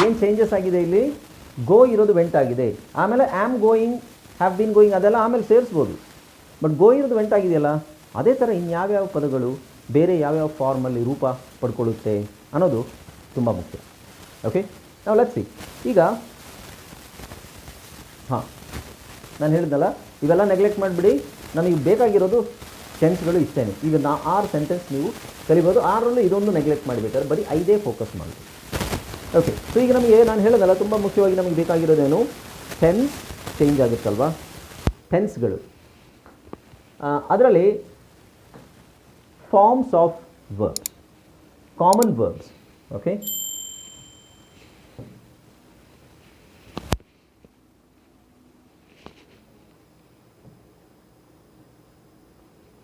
ಏನು ಚೇಂಜಸ್ ಆಗಿದೆ ಇಲ್ಲಿ? ಗೋ ಇರೋದು ವೆಂಟ್ ಆಗಿದೆ. ಆಮೇಲೆ am going have been going ಅದೆಲ್ಲ ಆಮೇಲೆ ಸೇರಿಸ್ಬೋದು. ಬಟ್ ಗೋ ಇರೋದು ವೆಂಟ್ ಆಗಿದೆಯಲ್ಲ? ಅದೇ ಥರ ಇನ್ಯಾವ್ಯಾವ ಪದಗಳು ಬೇರೆ ಯಾವ್ಯಾವ ಫಾರ್ಮಲ್ಲಿ ರೂಪ ಪಡ್ಕೊಳ್ಳುತ್ತೆ ಅನ್ನೋದು ತುಂಬ ಮುಖ್ಯ. ಓಕೆ ನಾವು ಲಕ್ಸಿ ಈಗ, ಹಾಂ, ನಾನು ಹೇಳಿದ್ನಲ್ಲ? ಇವೆಲ್ಲ ನೆಗ್ಲೆಕ್ಟ್ ಮಾಡಿಬಿಡಿ. ನನಗೆ ಬೇಕಾಗಿರೋದು ಸೆನ್ಸ್ಗಳು ಇಷ್ಟೇ ಈಗ ನಾ ಆರು ಸೆಂಟೆನ್ಸ್ ನೀವು ಕಲಿಬೋದು. ಆರರಲ್ಲೂ ಇದೊಂದು ನೆಗ್ಲೆಕ್ಟ್ ಮಾಡಿಬೇಕಾದ್ರೆ ಬರೀ ಐದೇ ಫೋಕಸ್ ಮಾಡಿ ಓಕೆ ಸೊ ಈಗ ನಮಗೆ ನಾನು ಹೇಳೋದಲ್ಲ, ತುಂಬ ಮುಖ್ಯವಾಗಿ ನಮಗೆ ಬೇಕಾಗಿರೋದೇನು? ಟೆನ್ಸ್ ಚೇಂಜ್ ಆಗುತ್ತಲ್ವಾ? ಟೆನ್ಸ್ಗಳು ಅದರಲ್ಲಿ forms of verbs common verbs okay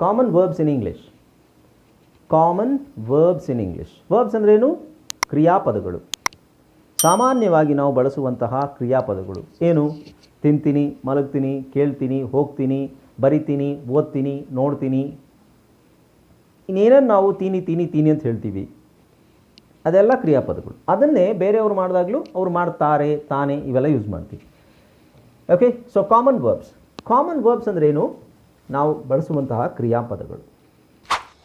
common verbs in English common verbs in English verbs ಅಂದ್ರೇನು? ಕ್ರಿಯಾಪದಗಳು. ಸಾಮಾನ್ಯವಾಗಿ ನಾವು ಬಳಸುವಂತಹ ಕ್ರಿಯಾಪದಗಳು. ಏನು? ತಿಂತೀನಿ, ಮಲಗ್ತೀನಿ, ಕೇಳ್ತೀನಿ, ಹೋಗ್ತೀನಿ, ಬರಿತೀನಿ, ಓದ್ತೀನಿ, ನೋಡ್ತೀನಿ. ಇನ್ನೇನನ್ನು ನಾವು ತೀನಿ ತೀನಿ ತೀನಿ ಅಂತ ಹೇಳ್ತೀವಿ. ಅದೆಲ್ಲ ಕ್ರಿಯಾಪದಗಳು. ಅದನ್ನೇ ಬೇರೆಯವರು ಮಾಡಿದಾಗಲೂ ಅವ್ರು ಮಾಡ್ತಾರೆ, ತಾನೇ ಇವೆಲ್ಲ ಯೂಸ್ ಮಾಡ್ತೀವಿ. Okay so common verbs common verbs ಅಂದ್ರೇನು? ನಾವು ಬಳಸುವಂತಹ ಕ್ರಿಯಾಪದಗಳು.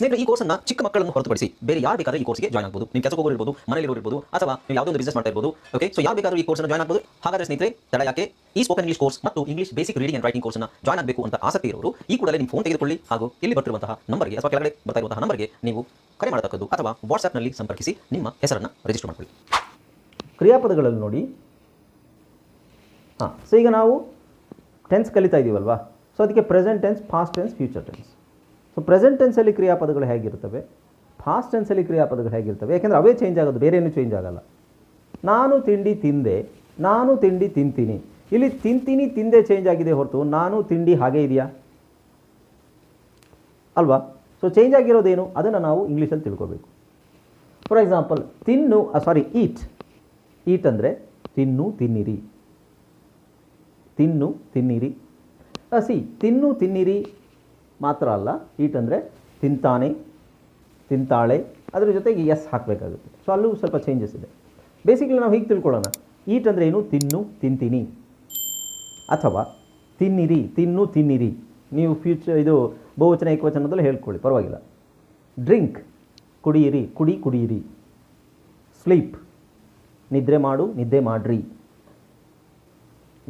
ಸ್ನೇಹಿತರೆ, ಈ ಕೋರ್ಸನ್ನ ಚಿಕ್ಕ ಮಕ್ಕಳನ್ನು ಹೊರತುಪಡಿಸಿ ಬೇರೆ ಯಾರು ಬೇಕಾದ್ರೆ ಈ ಕೋರ್ಸ್ಗೆ ಜಾಯ್ನ್ ಆಗಬಹುದು ನೀವು ಕೆಲಸ ಹೋಗೋರು ಮನೆಯಲ್ಲಿ ಇರ್ಬೋದು, ಅಥವಾ ನೀವು ಯಾವುದೋ ಒಂದು ಬಿಸ್ನೆಸ್ ಮಾಡ್ತಾ ಇರಬಹುದು ಓಕೆ ಸೊ ಯಾವ ಬೇಕಾದ್ರೂ ಈ ಕೋರ್ಸ್ ಜಾಯ್ನ್ ಆಗಬಹುದು ಹಾಗಾದ್ರೆ ಸ್ನೇಹಿತರೆ, ತಡ ಯಾಕೆ? ಈ ಸ್ಪೋಕನ್ ಇಂಗ್ಲಿಷ್ ಕೋರ್ಸ್ ಮತ್ತು English basic reading and writing ಕೋರ್ಸ್ನ ಜಾಯ್ನ್ ಆಗಬೇಕು ಅಂತ ಆಸಕ್ತಿ ಇರೋರು, ಈ ಕೂಡಲೇ ನಿಮ್ಮ ಫೋನ್ ತೆಗೆದುಕೊಳ್ಳಿ ಹಾಗೂ ಇಲ್ಲಿ ಬರ್ತಿರುವಂತಹ ನಂಬರ್ಗೆ ಅಥವಾ ಕೆಳಗಡೆ ಬರ್ತಾ ಇರುವಂತಹ ನಂಬರ್ಗೆ ನೀವು ಕರೆ ಮಾಡತಕ್ಕದ್ದು ಅಥವಾ ವಾಟ್ಸ್ಆ್ಯಪ್ನಲ್ಲಿ ಸಂಪರ್ಕಿಸಿ ನಿಮ್ಮ ಹೆಸರನ್ನು ರಿಜಿಸ್ಟರ್ ಮಾಡಿಕೊಳ್ಳಿ. ಕ್ರಿಯಾಪದಗಳಲ್ಲಿ ನೋಡಿ. ಹಾಂ ಸೊ ಈಗ ನಾವು ಟೆನ್ಸ್ ಕಲಿತಾ ಇದ್ದೀವಲ್ವಾ ಸೊ ಅದಕ್ಕೆ present tense past tense future tense so present ಟೆನ್ಸಲ್ಲಿ ಕ್ರಿಯಾಪದಗಳು ಹೇಗಿರ್ತವೆ? ಫಾಸ್ಟ್ ಟೆನ್ಸಲ್ಲಿ ಕ್ರಿಯಾಪದಗಳು ಹೇಗಿರ್ತವೆ? ಯಾಕೆಂದರೆ ಅವೇ ಚೇಂಜ್ ಆಗೋದು, ಬೇರೆ ಏನೂ ಚೇಂಜ್ ಆಗಲ್ಲ. ನಾನು ತಿಂಡಿ ತಿಂದೆ, ನಾನು ತಿಂಡಿ ತಿಂತೀನಿ. ಇಲ್ಲಿ ತಿಂತೀನಿ, ತಿಂದೆ ಚೇಂಜ್ ಆಗಿದೆ ಹೊರತು ನಾನು ತಿಂಡಿ ಹಾಗೆ ಇದೆಯಾ? ಅಲ್ವಾ? ಸೊ ಚೇಂಜ್ ಆಗಿರೋದೇನು? ಅದನ್ನು ನಾವು ಇಂಗ್ಲೀಷಲ್ಲಿ ತಿಳ್ಕೋಬೇಕು. ಫಾರ್ ಎಕ್ಸಾಂಪಲ್ ತಿನ್ನು ಸಾರಿ ಈಟ್ ಈಟ್ ಅಂದರೆ ತಿನ್ನು, ತಿನ್ನಿರಿ. ತಿನ್ನು, ತಿನ್ನಿರಿ. ಸಿ ತಿನ್ನು, ತಿನ್ನಿರಿ. ಮಾತ್ರ ಅಲ್ಲ ಈಟ್ ಅಂದರೆ ತಿಂತಾನೆ, ತಿಂತಾಳೆ, ಅದರ ಜೊತೆಗೆ ಎಸ್ ಹಾಕಬೇಕಾಗುತ್ತೆ. ಸೊ ಅಲ್ಲೂ ಸ್ವಲ್ಪ ಚೇಂಜಸ್ ಇದೆ. ಬೇಸಿಕಲಿ ನಾವು ಹೀಗೆ ತಿಳ್ಕೊಳ್ಳೋಣ. ಈಟ್ ಅಂದರೆ ಏನು? ತಿನ್ನು, ತಿಂತೀನಿ. ಅಥವಾ ತಿನ್ನಿರಿ, ತಿನ್ನು, ತಿನ್ನಿರಿ. ನೀವು ಫ್ಯೂಚರ್ ಇದು ಬಹುವಚನ ಏಕವಚನದಲ್ಲಿ ಹೇಳ್ಕೊಳ್ಳಿ, ಪರವಾಗಿಲ್ಲ. ಡ್ರಿಂಕ್ ಕುಡಿಯಿರಿ, ಕುಡಿ, ಕುಡಿಯಿರಿ. ಸ್ಲೀಪ್ ನಿದ್ರೆ ಮಾಡು, ನಿದ್ದೆ ಮಾಡ್ರಿ.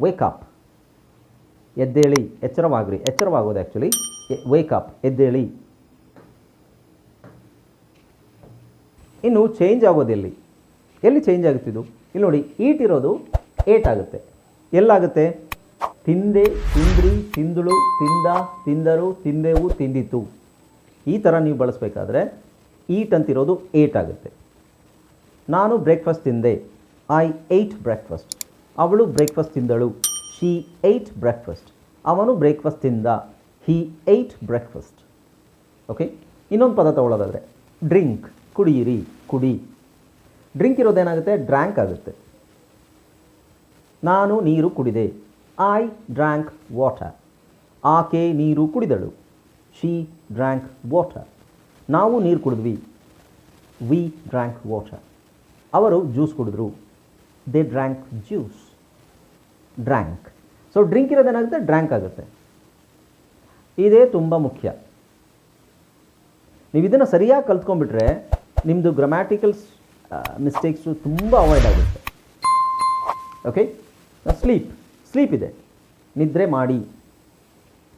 ವೇಕಪ್ ಎದ್ದೇಳಿ, ಎಚ್ಚರವಾಗ್ರಿ. ಎಚ್ಚರವಾಗೋದು ಆ್ಯಕ್ಚುಲಿ ವೇಕಪ್ ಎದ್ದೇಳಿ. ಇನ್ನು ಚೇಂಜ್ ಆಗೋದೆಲ್ಲಿ ಎಲ್ಲಿ? ಚೇಂಜ್ ಆಗುತ್ತಿದ್ದು ಇಲ್ಲಿ ನೋಡಿ ಈಟ್ ಇರೋದು ಏಟ್ ಆಗುತ್ತೆ. ಎಲ್ಲಾಗುತ್ತೆ? ತಿಂದೆ, ತಿಂದ್ರಿ, ತಿಂದಳು, ತಿಂದ, ತಿಂದರು, ತಿಂದೆವು, ತಿಂದಿತು. ಈ ಥರ ನೀವು ಬಳಸಬೇಕಾದ್ರೆ ಈಟ್ ಅಂತಿರೋದು ಏಟ್ ಆಗುತ್ತೆ. ನಾನು ಬ್ರೇಕ್ಫಾಸ್ಟ್ ತಿಂದೆ. ಐ ಏಟ್ ಬ್ರೇಕ್ಫಾಸ್ಟ್ ಅವಳು ಬ್ರೇಕ್ಫಾಸ್ಟ್ ತಿಂದಳು. ಶಿ ಏಟ್ ಬ್ರೇಕ್ಫಾಸ್ಟ್ ಅವನು ಬ್ರೇಕ್ಫಾಸ್ಟ್ ತಿಂದ. ಹಿ ಏಟ್ ಬ್ರೇಕ್ಫಾಸ್ಟ್ ಓಕೆ ಇನ್ನೊಂದು ಪದ ತಗೊಳ್ಳೋದಾದರೆ ಡ್ರಿಂಕ್ ಕುಡಿಯಿರಿ, ಕುಡಿ. ಡ್ರಿಂಕ್ ಇರೋದೇನಾಗುತ್ತೆ? ಡ್ರ್ಯಾಂಕ್ ಆಗುತ್ತೆ. ನಾನು ನೀರು ಕುಡಿದೆ. ಐ ಡ್ರ್ಯಾಂಕ್ ವಾಟರ್ ಆಕೆ ನೀರು ಕುಡಿದಳು. ಶಿ ಡ್ರ್ಯಾಂಕ್ ವಾಟರ್ ನಾವು ನೀರು ಕುಡಿದ್ವಿ. ವಿ ಡ್ರ್ಯಾಂಕ್ ವಾಟರ್ ಅವರು juice ಕುಡಿದ್ರು. They drank juice drank so drink ಇರೋದೇನಾಗುತ್ತೆ? Drank ಆಗುತ್ತೆ. ಇದೇ ತುಂಬ ಮುಖ್ಯ. ನೀವು ಇದನ್ನು ಸರಿಯಾಗಿ ಕಲ್ತ್ಕೊಂಡ್ಬಿಟ್ರೆ ನಿಮ್ಮದು ಗ್ರಾಮ್ಯಾಟಿಕಲ್ಸ್ ಮಿಸ್ಟೇಕ್ಸು ತುಂಬ ಅವಾಯ್ಡ್ ಆಗುತ್ತೆ. ಓಕೆ ಸ್ಲೀಪ್ ಸ್ಲೀಪ್ ಇದೆ. ನಿದ್ರೆ ಮಾಡಿ.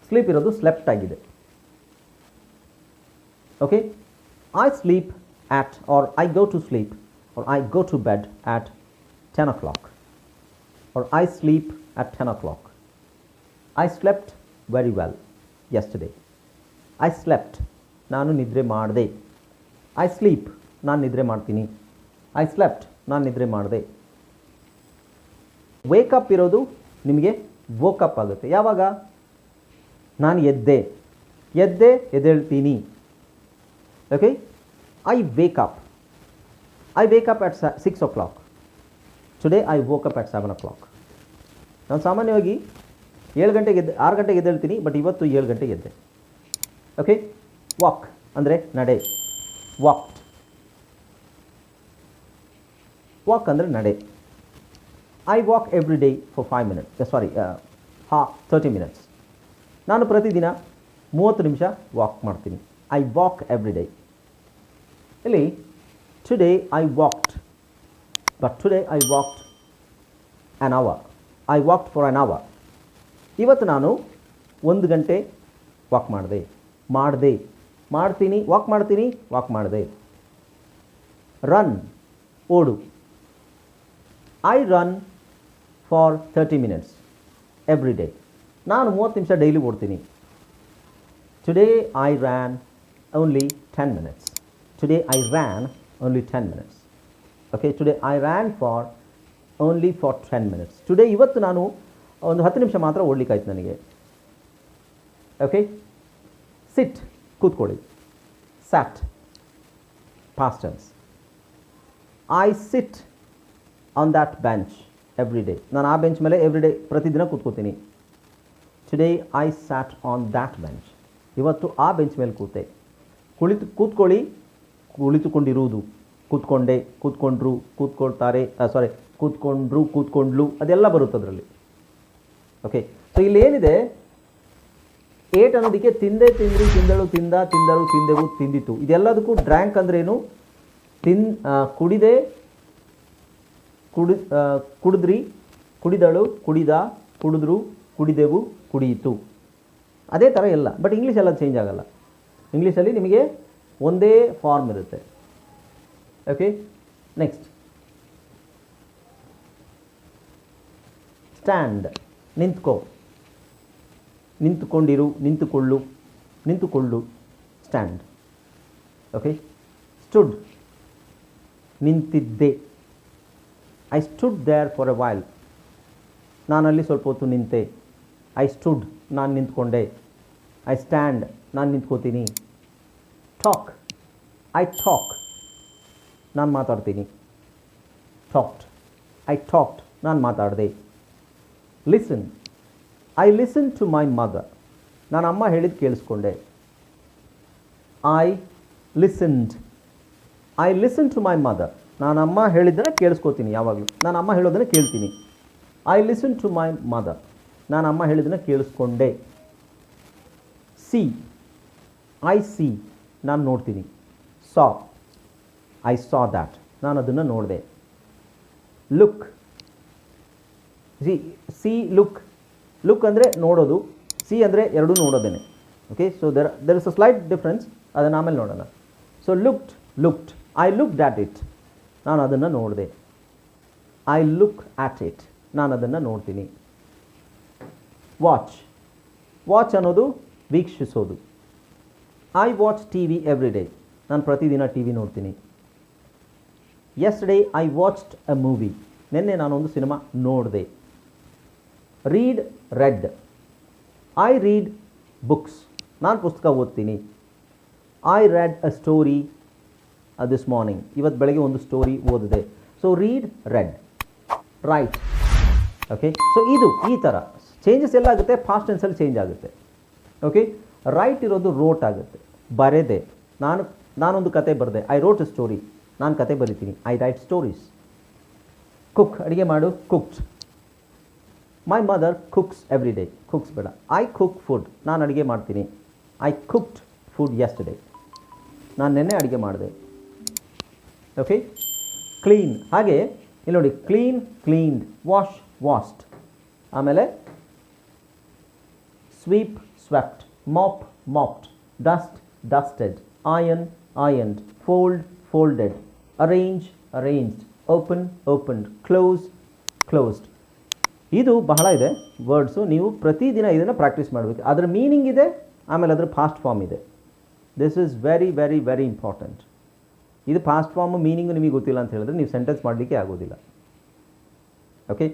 ಸ್ಲೀಪ್ ಇರೋದು ಸ್ಲೆಪ್ಟ್ ಆಗಿದೆ. Okay I sleep at or I go to sleep or I go to bed at ten o'clock or I sleep at ten o'clock I slept very well yesterday I slept ನಾನು ನಿದ್ರೆ ಮಾಡಿದೆ. I sleep ನಾನು ನಿದ್ರೆ ಮಾಡ್ತೀನಿ. I slept ನಾನು ನಿದ್ರೆ ಮಾಡಿದೆ. Wake up ಇರೋದು ನಿಮಗೆ ವೋಕಪ್ ಆಗುತ್ತೆ. ಯಾವಾಗ? ನಾನು ಎದ್ದೆ. ಎದ್ದೆ, ಎದ್ದೇಳ್ತೀನಿ. Okay I wake up I wake up at six o'clock today I woke up at seven o'clock ನಾನು ಸಾಮಾನ್ಯವಾಗಿ ಏಳು ಗಂಟೆಗೆ ಎದ್ದು ಆರು ಗಂಟೆಗೆ ಎದ್ದೇಳ್ತೀನಿ ಬಟ್ ಇವತ್ತು ಏಳು ಗಂಟೆಗೆ ಎದ್ದೆ. ಓಕೆ ವಾಕ್ ಅಂದರೆ ನಡೆ. ವಾಕ್ ವಾಕ್ ಅಂದರೆ ನಡೆ. I walk every day for five minutes sorry ಹಾ ತರ್ಟಿ ಮಿನಿಟ್ಸ್ ನಾನು ಪ್ರತಿದಿನ ಮೂವತ್ತು ನಿಮಿಷ ವಾಕ್ ಮಾಡ್ತೀನಿ. ಐ ವಾಕ್ ಎವ್ರಿ ಡೇ ಇಲ್ಲಿ today I walked but today I walked an hour I walked for an hour ಇವತ್ತು ನಾನು ಒಂದು ಗಂಟೆ ವಾಕ್ ಮಾಡಿದೆ. ಮಾಡಿದೆ. ಮಾಡ್ತೀನಿ ವಾಕ್ ಮಾಡ್ತೀನಿ ವಾಕ್ ಮಾಡಿದೆ. ರನ್ ಓಡು. I run for thirty minutes every day ನಾನು ಮೂವತ್ತು ನಿಮಿಷ daily ಓಡ್ತೀನಿ. Today I ran only ten minutes today I ran only ten minutes okay today I ran for only for ten minutes today ಇವತ್ತು ನಾನು ಒಂದು ಹತ್ತು ನಿಮಿಷ ಮಾತ್ರ ಓಡಲಿಕ್ಕಾಯ್ತು ನನಗೆ. ಓಕೆ ಸಿಟ್ ಕೂತ್ಕೊಳ್ಳಿ. Sat past tense I sit on that bench every day ನಾನು ಆ ಬೆಂಚ್ ಮೇಲೆ ಎವ್ರಿ ಡೇ ಪ್ರತಿದಿನ ಕೂತ್ಕೋತೀನಿ. Today I sat on that bench ಇವತ್ತು ಆ ಬೆಂಚ್ ಮೇಲೆ ಕೂತೆ. ಕುಳಿತು, ಕೂತ್ಕೊಳ್ಳಿ. ಕುಳಿತುಕೊಂಡಿರುವುದು. ಕೂತ್ಕೊಂಡೆ, ಕೂತ್ಕೊಂಡ್ರು, ಕೂತ್ಕೊಳ್ತಾರೆ ಸಾರಿ ಕೂತ್ಕೊಂಡ್ರು, ಕೂತ್ಕೊಂಡ್ಲು ಅದೆಲ್ಲ ಬರುತ್ತೆ ಅದರಲ್ಲಿ ಓಕೆ ಸೊ ಇಲ್ಲಿ ಏನಿದೆ? ಏಟ್ ಅನ್ನೋದಕ್ಕೆ ತಿಂದೆ, ತಿಂದ್ರಿ, ತಿಂದಳು, ತಿಂದ, ತಿಂದಳು, ತಿಂದೆವು, ತಿಂದಿತು. ಇದೆಲ್ಲದಕ್ಕೂ ಡ್ರ್ಯಾಂಕ್ ಅಂದ್ರೇನು? ತಿನ್ ಕುಡಿದೆ, ಕುಡಿ ಕುಡಿದ್ರಿ, ಕುಡಿದಳು, ಕುಡಿದ, ಕುಡಿದ್ರು, ಕುಡಿದೆವು, ಕುಡಿಯಿತು. ಅದೇ ಥರ ಎಲ್ಲ. ಬಟ್ ಇಂಗ್ಲೀಷ್ ಎಲ್ಲ ಚೇಂಜ್ ಆಗಲ್ಲ. ಇಂಗ್ಲೀಷಲ್ಲಿ ನಿಮಗೆ ಒಂದೇ ಫಾರ್ಮ್ ಇರುತ್ತೆ. ಓಕೆ ನೆಕ್ಸ್ಟ್ ಸ್ಟ್ಯಾಂಡ್ ನಿಂತ್ಕೋ. ನಿಂತುಕೊಂಡಿರು, ನಿಂತುಕೊಳ್ಳು ನಿಂತುಕೊಳ್ಳು ಸ್ಟ್ಯಾಂಡ್ ಓಕೆ ಸ್ಟುಡ್ ನಿಂತಿದ್ದೆ. I stood there for a while ನಾನಲ್ಲಿ ಸ್ವಲ್ಪ ಹೊತ್ತು ನಿಂತೆ. ಐ ಸ್ಟುಡ್ ನಾನು ನಿಂತ್ಕೊಂಡೆ. ಐ ಸ್ಟ್ಯಾಂಡ್ ನಾನು ನಿಂತ್ಕೋತೀನಿ. ಟಾಕ್ ಐ ಟಾಕ್ ನಾನು ಮಾತಾಡ್ತೀನಿ. ಟಾಕ್ಟ್ ಐ ಟಾಕ್ಟ್ ನಾನು ಮಾತಾಡಿದೆ. Listen I listen to my mother ನಾನು ಅಮ್ಮ ಹೇಳಿದ್ದು ಕೇಳಿಸ್ಕೊಂಡೆ. I listened I listen to my mother ನಾನು ಅಮ್ಮ ಹೇಳಿದ್ದನ್ನು ಕೇಳಿಸ್ಕೋತೀನಿ ಯಾವಾಗಲೂ. ನಾನು ಅಮ್ಮ ಹೇಳೋದನ್ನು ಕೇಳ್ತೀನಿ. I listen to my mother ನಾನು ಅಮ್ಮ ಹೇಳಿದ್ದನ್ನು ಕೇಳಿಸ್ಕೊಂಡೆ. ಸಿ ಐ ಸಿ ನಾನು ನೋಡ್ತೀನಿ. ಸಾ ಐ ಸಾ ದ್ಯಾಟ್ ನಾನು ಅದನ್ನು ನೋಡಿದೆ. Look see see look look ಅಂದರೆ ನೋಡೋದು. ಸಿ ಅಂದರೆ ಎರಡೂ ನೋಡೋದೇನೆ. Okay so there there is a slight difference ಅದನ್ನು ಆಮೇಲೆ ನೋಡೋಣ. So looked looked I look that it ನಾನು ಅದನ್ನು ನೋಡಿದೆ. ಐ ಲುಕ್ ಆಟ್ ಇಟ್ ನಾನು ಅದನ್ನು ನೋಡ್ತೀನಿ. ವಾಚ್ ವಾಚ್ ಅನ್ನೋದು ವೀಕ್ಷಿಸೋದು. I watch T V every day ನಾನು ಪ್ರತಿದಿನ ಟಿ ವಿ ನೋಡ್ತೀನಿ. Yesterday I watched a movie ನಿನ್ನೆ ನಾನೊಂದು ಸಿನಿಮಾ ನೋಡಿದೆ. Read read I read books ನಾನು ಪುಸ್ತಕ ಓದ್ತೀನಿ. I read a story this morning ಇವತ್ತು ಬೆಳಗ್ಗೆ ಒಂದು ಸ್ಟೋರಿ ಓದಿದೆ. So read read write okay so ಇದು ಈ ಥರ ಚೇಂಜಸ್ ಎಲ್ಲ ಆಗುತ್ತೆ ಫಾಸ್ಟ್ ಟೆನ್ಸಲ್ಲಿ ಚೇಂಜ್ ಆಗುತ್ತೆ. ಓಕೆ ರೈಟ್ ಇರೋದು ರೋಟ್ ಆಗುತ್ತೆ. ಬರೆದೆ. ನಾನು, ನಾನೊಂದು ಕತೆ ಬರೆದೆ. ಐ ರೋಟ್ ಅ ಸ್ಟೋರಿ ನಾನು ಕತೆ ಬರಿತೀನಿ. ಐ ರೈಟ್ ಸ್ಟೋರೀಸ್ ಕುಕ್ ಅಡುಗೆ ಮಾಡು. Cooks my mother cooks every day cooks ಬೇಡ. ಐ ಕುಕ್ ಫುಡ್ ನಾನು ಅಡುಗೆ ಮಾಡ್ತೀನಿ. ಐ ಕುಕ್ಡ್ ಫುಡ್ ಡೇ ನಾನು ನೆನ್ನೆ ಅಡುಗೆ ಮಾಡಿದೆ. ಓಕೆ ಕ್ಲೀನ್ ಹಾಗೆ, ಇಲ್ಲಿ ನೋಡಿ ಕ್ಲೀನ್ ಕ್ಲೀನ್ಡ್ ವಾಶ್ ವಾಶ್ಡ್ ಆಮೇಲೆ sweep swept mop mopped dust dusted iron ironed fold folded arrange arranged open opened close closed ಇದು ಬಹಳ ಇದೆ ವರ್ಡ್ಸು. ನೀವು ಪ್ರತಿದಿನ ಇದನ್ನು ಪ್ರಾಕ್ಟೀಸ್ ಮಾಡಬೇಕು. ಅದರ ಮೀನಿಂಗ್ ಇದೆ, ಆಮೇಲೆ ಅದರ ಫಾಸ್ಟ್ ಫಾರ್ಮ್ ಇದೆ. This is very very very important ಇದು ಫಾಸ್ಟ್ ಫಾರ್ಮ್ ಮೀನಿಂಗು ನಿಮಗೆ ಗೊತ್ತಿಲ್ಲ ಅಂತ ಹೇಳಿದ್ರೆ ನೀವು ಸೆಂಟೆನ್ಸ್ ಮಾಡಲಿಕ್ಕೆ ಆಗೋದಿಲ್ಲ. ಓಕೆ